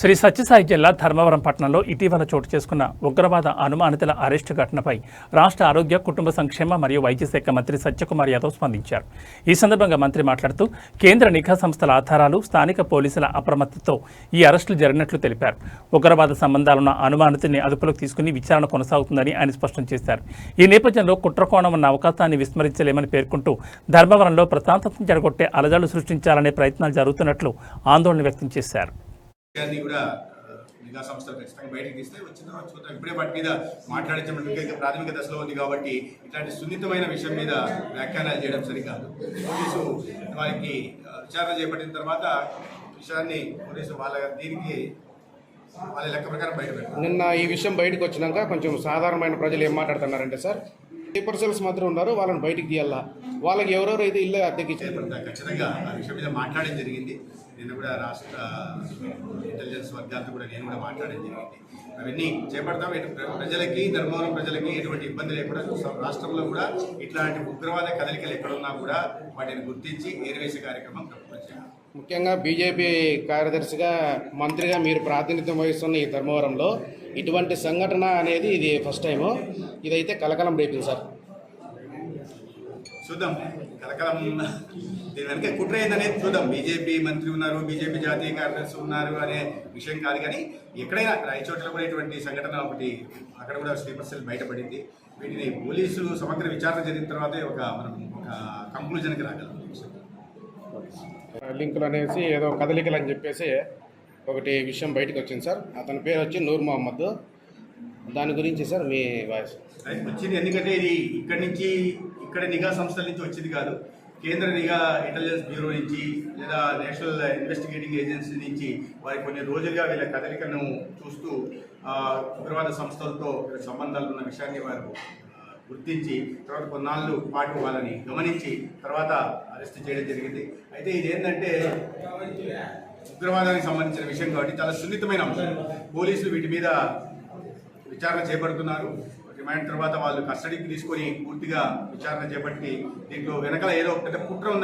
శ్రీ సత్యసాయి జిల్లా ధర్మవరం పట్టణంలో ఇటీవల చోటు చేసుకున్న ఉగ్రవాద అనుమానితుల అరెస్టు ఘటనపై రాష్ట్ర ఆరోగ్య కుటుంబ సంక్షేమ మరియు వైద్య శాఖ మంత్రి సత్యకుమార్ యాదవ్ స్పందించారు. ఈ సందర్భంగా మంత్రి మాట్లాడుతూ కేంద్ర నిఘా సంస్థల ఆధారాలు స్థానిక పోలీసుల అప్రమత్తతో ఈ అరెస్టులు జరిగినట్లు తెలిపారు. ఉగ్రవాద సంబంధాలున్న అనుమానితుని అదుపులోకి తీసుకుని విచారణ కొనసాగుతుందని ఆయన స్పష్టం చేశారు. ఈ నేపథ్యంలో కుట్రకోణం ఉన్న అవకాశాన్ని విస్మరించలేమని పేర్కొంటూ ధర్మవరంలో ప్రశాంతతను జరగొట్టే అలజడులు సృష్టించాలనే ప్రయత్నాలు జరుగుతున్నట్లు ఆందోళన వ్యక్తం చేశారు. విషయాన్ని కూడా నిఘా సంస్థలు ఖచ్చితంగా బయటకు తీస్తే వచ్చిన చూద్దాం ఇప్పుడే వాటి మీద మాట్లాడించడం ప్రాథమిక దశలో ఉంది కాబట్టి ఇట్లాంటి సున్నితమైన విషయం మీద వ్యాఖ్యానాలు చేయడం సరికాదు. పోలీసు వారికి విచారణ చేపట్టిన తర్వాత విషయాన్ని పోలీసు వాళ్ళ దీనికి వాళ్ళ లెక్క ప్రకారం బయట నిన్న ఈ విషయం బయటకు వచ్చినాక కొంచెం సాధారణమైన ప్రజలు ఏం మాట్లాడుతున్నారంటే సార్ పేపర్ సెల్స్ మాత్రం ఉన్నారు వాళ్ళని బయటికి తీయాలా? వాళ్ళకి ఎవరెవరైతే ఇల్లు అద్దెకి ఖచ్చితంగా ఆ విషయం మీద మాట్లాడడం జరిగింది. నిన్న కూడా రాష్ట్ర ఇంటెలిజెన్స్ వర్గాలతో కూడా నేను కూడా మాట్లాడడం జరిగింది. అవన్నీ చేపడతాం. ఇటు ప్ర- ప్రజలకి ధర్మవరం ప్రజలకి ఎటువంటి ఇబ్బంది లేకుండా చూస్తాం. రాష్ట్రంలో కూడా ఇట్లాంటి ఉగ్రవాద కదలికలు ఎక్కడున్నా కూడా వాటిని గుర్తించి ఏరివేసే కార్యక్రమం ముఖ్యంగా బీజేపీ కార్యదర్శిగా మంత్రిగా మీరు ప్రాతినిధ్యం వహిస్తున్న ఈ ధర్మవరంలో ఇటువంటి సంఘటన అనేది ఇది ఫస్ట్ టైము ఇదైతే కలకలం రేపింది సార్ చూద్దాం. కలకలం. దీని వెనక కుట్ర ఏందనేది చూద్దాం. బీజేపీ మంత్రి ఉన్నారు బీజేపీ జాతీయ కార్యదర్శి ఉన్నారు అనే విషయం కాదు కానీ ఎక్కడైనా రాయచోట్ల కూడా ఇటువంటి సంఘటన ఒకటి అక్కడ కూడా స్లీపర్ సెల్ బయటపడింది. వీటిని పోలీసులు సమగ్ర విచారణ జరిగిన తర్వాతే ఒక మనం ఒక కంక్లూజన్కి రాగలం. లింకులు అనేసి ఏదో కదలికలు అని చెప్పేసి ఒకటి విషయం బయటకు వచ్చింది సార్. అతని పేరు వచ్చి నూర్ మొహమ్మద్. దాని గురించి సార్ మీ వాయిస్. వచ్చింది. ఎందుకంటే ఇది ఇక్కడి నుంచి ఇక్కడ నిఘా సంస్థల నుంచి వచ్చింది కాదు. కేంద్ర నిఘా ఇంటెలిజెన్స్ బ్యూరో నుంచి లేదా నేషనల్ ఇన్వెస్టిగేటింగ్ ఏజెన్సీ నుంచి వారి కొన్ని రోజులుగా వీళ్ళ కదలికను చూస్తూ ఉగ్రవాద సంస్థలతో సంబంధాలు ఉన్న విషయాన్ని వారు గుర్తించి తర్వాత కొన్నాళ్ళు పాటు వాళ్ళని గమనించి తర్వాత అరెస్ట్ చేయడం జరిగింది. అయితే ఇది ఏంటంటే ఉగ్రవాదానికి సంబంధించిన విషయం కాబట్టి చాలా సున్నితమైన అంశం. పోలీసులు వీటి మీద విచారణ చేపడుతున్నారు. రిమాండ్ తర్వాత వాళ్ళు కస్టడీకి తీసుకొని పూర్తిగా విచారణ చేపట్టి దీంట్లో వెనకాల ఏదో పెద్ద కుట్ర ఉందని